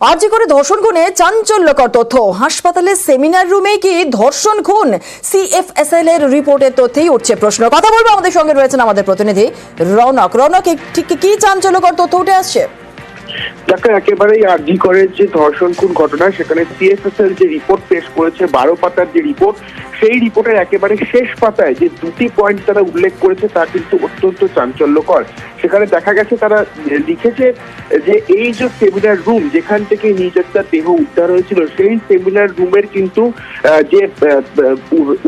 আর্জি করে ধর্ষণ খুনে চাঞ্চল্যকর তথ্য। হাসপাতালের সেমিনার রুমে কি ধর্ষণ খুন? সিএফএসএল এর রিপোর্টের তথ্যেই উঠছে প্রশ্ন। কথা বলব আমাদের সঙ্গে রয়েছেন আমাদের প্রতিনিধি রনক। রনক ঠিক কি চাঞ্চল্যকর তথ্য উঠে আসছে? যাকে একেবারেই আর্জি করে যে ধর্ষণ খুন ঘটনা, সেখানে সিএফএসএল যে রিপোর্ট পেশ করেছে, বারো পাতার যে রিপোর্ট সেই রিপোর্টের একেবারে শেষ পাতায় যে দুটি পয়েন্ট তারা উল্লেখ করেছে, তা কিন্তু অত্যন্ত চাঞ্চল্যকর। সেখানে দেখা গেছে, তারা লিখেছে যে এই যে সেমিনার রুম যেখান থেকে নির্যাতিতার দেহ উদ্ধার হয়েছিল, সেই সেমিনার রুমের কিন্তু যে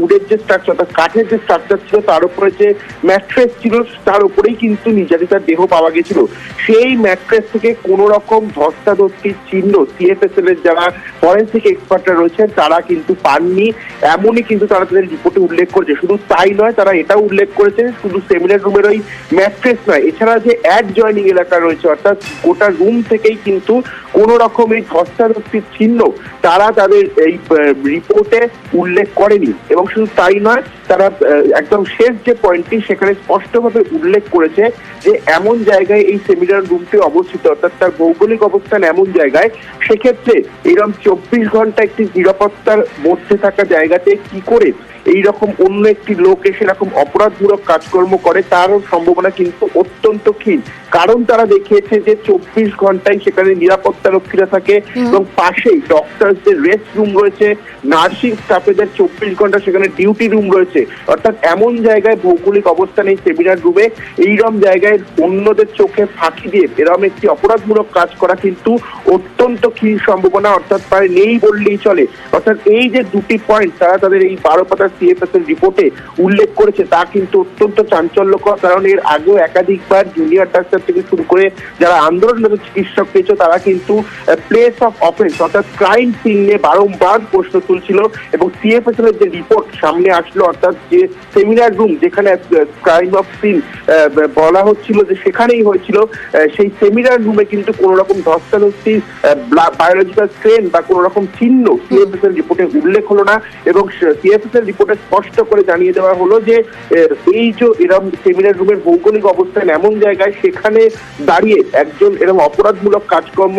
উডের যে স্ট্রাকচার অর্থাৎ কাঠের যে স্ট্রাকচার ছিল, তার উপরে যে ম্যাট্রেস ছিল, তার উপরেই কিন্তু নির্যাতিতার দেহ পাওয়া গেছিল। সেই ম্যাট্রেস থেকে কোনো রকম ধস্তাধস্তির চিহ্ন সিএফএসএল এর যারা ফরেন্সিক এক্সপার্টরা রয়েছেন, তারা কিন্তু পাননি। এমনই কিন্তু তারা তাদের রিপোর্টে উল্লেখ করেছে। শুধু তাই নয়, তারা এটাও উল্লেখ করেছে শুধু সেমিনার রুমের ওই ম্যাট্রেস নয়, এছাড়া যে অ্যাড জয়নিং এলাকা রয়েছে, অর্থাৎ গোটা রুম থেকেই কিন্তু কোনো রকম এই ধস্তাধস্তির চিহ্ন তারা তাদের এই রিপোর্টে উল্লেখ করেনি। এবং শুধু তাই নয়, তারা একদম শেষ যে পয়েন্টটি সেখানে স্পষ্টভাবে উল্লেখ করেছে যে এমন জায়গায় এই সেমিনার রুমটি অবস্থিত, অর্থাৎ তার ভৌগোলিক অবস্থান এমন জায়গায়, সেক্ষেত্রে এরকম চব্বিশ ঘণ্টা একটি নিরাপত্তার মধ্যে থাকা জায়গাতে কি করে এই রকম অন্য একটি লোক এসে এরকম অপরাধমূলক কাজকর্ম করে তারও সম্ভাবনা কিন্তু অত্যন্ত ক্ষীণ। কারণ তারা দেখিয়েছে যে চব্বিশ ঘন্টায় সেখানে নিরাপত্তা রক্ষীরা থাকে এবং পাশেই ডক্টরসদের রেস্ট রুম রয়েছে নার্সিং স্টাফেদের চব্বিশ ঘণ্টা সেখানে ডিউটি রুম রয়েছে। অর্থাৎ এমন জায়গায় ভৌগোলিক অবস্থান এই সেমিনার রুমে এইরকম জায়গায় অন্যদের চোখে ফাঁকি দিয়ে এরকম একটি অপরাধমূলক কাজ করা কিন্তু অত্যন্ত ক্ষীণ সম্ভাবনা অর্থাৎ প্রায় নেই বললেই চলে। অর্থাৎ এই যে দুটি পয়েন্ট তারা তাদের এই বারো পাতার সিএফএস এর রিপোর্টে উল্লেখ করেছে তা কিন্তু অত্যন্ত চাঞ্চল্যকর কারণ এর আগেও একাধিকবার জুনিয়র ডাক্তার থেকে শুরু করে যারা আন্দোলনরত চিকিৎসক পেয়েছে তারা কিন্তু প্লেস অফ অফেন্স অর্থাৎ ক্রাইম সিন নিয়ে বারংবার প্রশ্ন তুলছিল এবং সিএফএসএল এর যে রিপোর্ট সামনে আসলো অর্থাৎ যে সেমিনার রুম যেখানে ক্রাইম অফ সিন বলা হচ্ছিল যে সেখানেই হয়েছিল সেই সেমিনার রুমে কিন্তু কোনো রকম ধস্তাধস্তি বায়োলজিক্যাল স্ট্রেন বা কোনো রকম চিহ্ন সিএফএসএল রিপোর্টে উল্লেখ হলো না এবং সিএফএসএল রিপোর্টে স্পষ্ট করে জানিয়ে দেওয়া হলো যে এই যে এরকম সেমিনার রুমের ভৌগোলিক অবস্থান এমন জায়গায় সেখানে দাঁড়িয়ে একজন এরকম অপরাধমূলক কাজকর্ম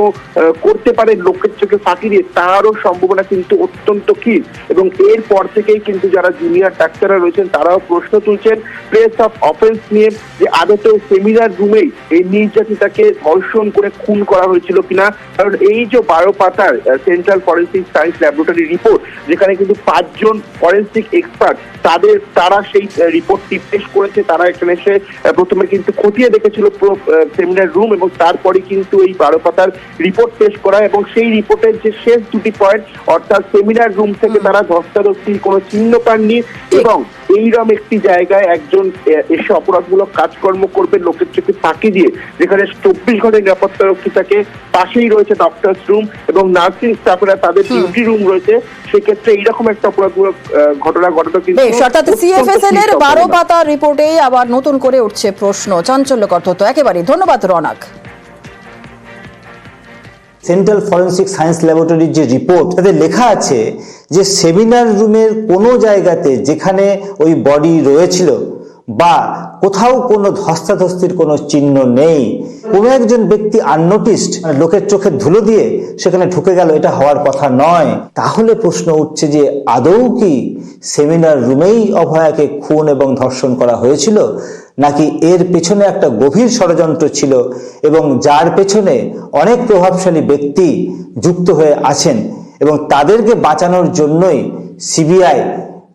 করতে পারে লোকের চোখে ফাঁকি দিয়ে, তারও সম্ভাবনা কিন্তু অত্যন্ত ক্ষীণ। এবং এরপর থেকেই কিন্তু যারা জুনিয়র ডাক্তাররা রয়েছেন, তারাও প্রশ্ন তুলছেন প্লেস অফ অফেন্স নিয়ে যে আদতে সেমিনার রুমেই এই নির্যাতিতাকে ধর্ষণ করে খুন করা হয়েছিল কিনা। কারণ এই যে বারো পাতার central forensic science laboratory report যেখানে কিন্তু পাঁচজন ফরেন্সিক এক্সপার্ট তাদের তারা সেই রিপোর্টটি পেশ করেছে তারা এখানে এসে প্রথমে কিন্তু খতিয়ে দেখেছিল পুরো সেমিনার রুম এবং তারপরে কিন্তু এই বারো পাতার রিপোর্ট পেশ করা এবং সেই রিপোর্টের যে শেষ দুটি পয়েন্ট অর্থাৎ সেমিনার রুম থেকে তারা ধস্তাধস্তির কোনো চিহ্ন পাননি এবং এইরকম একটি জায়গায় একজন এসে অপরাধমূলক কাজকর্ম করবে লোকের চোখে ফাঁকি দিয়ে যেখানে চব্বিশ ঘণ্টা নিরাপত্তা রক্ষী থাকে পাশেই রয়েছে ডক্টরস রুম এবং নার্সিং স্টাফেরা তাদের ডিউটি রুম রয়েছে। সেক্ষেত্রে এইরকম একটা অপরাধমূলক আহ, ঘটনা ঘটানো কিন্তু বেশ অর্থাৎ সিএফএসএল এর বারো। পাতার রিপোর্টে আবার নতুন করে উঠছে প্রশ্ন চাঞ্চল্যকর তথ্য। একেবারেই ধন্যবাদ রৌনক। সেন্ট্রাল ফরেন্সিক সায়েন্স ল্যাবরেটরির যে রিপোর্ট তাতে লেখা আছে যে সেমিনার রুমের কোনো জায়গাতে যেখানে ওই বডি রয়েছিল বা কোথাও কোনো ধস্তাধস্তির কোনো চিহ্ন নেই কোনো একজন ব্যক্তি আননোটিসড লোকের চোখে ধুলো দিয়ে সেখানে ঢুকে গেল এটা হওয়ার কথা নয়। তাহলে প্রশ্ন উঠছে যে আদৌ কি সেমিনার রুমেই অভয়াকে খুন এবং ধর্ষণ করা হয়েছিল, নাকি এর পেছনে একটা গভীর ষড়যন্ত্র ছিল এবং যার পেছনে অনেক প্রভাবশালী ব্যক্তি যুক্ত হয়ে আছেন এবং তাদেরকে বাঁচানোর জন্যই সিবিআই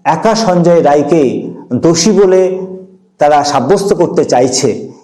একা সঞ্জয় রায়কে দোষী বলে তারা সাব্যস্ত করতে চাইছে?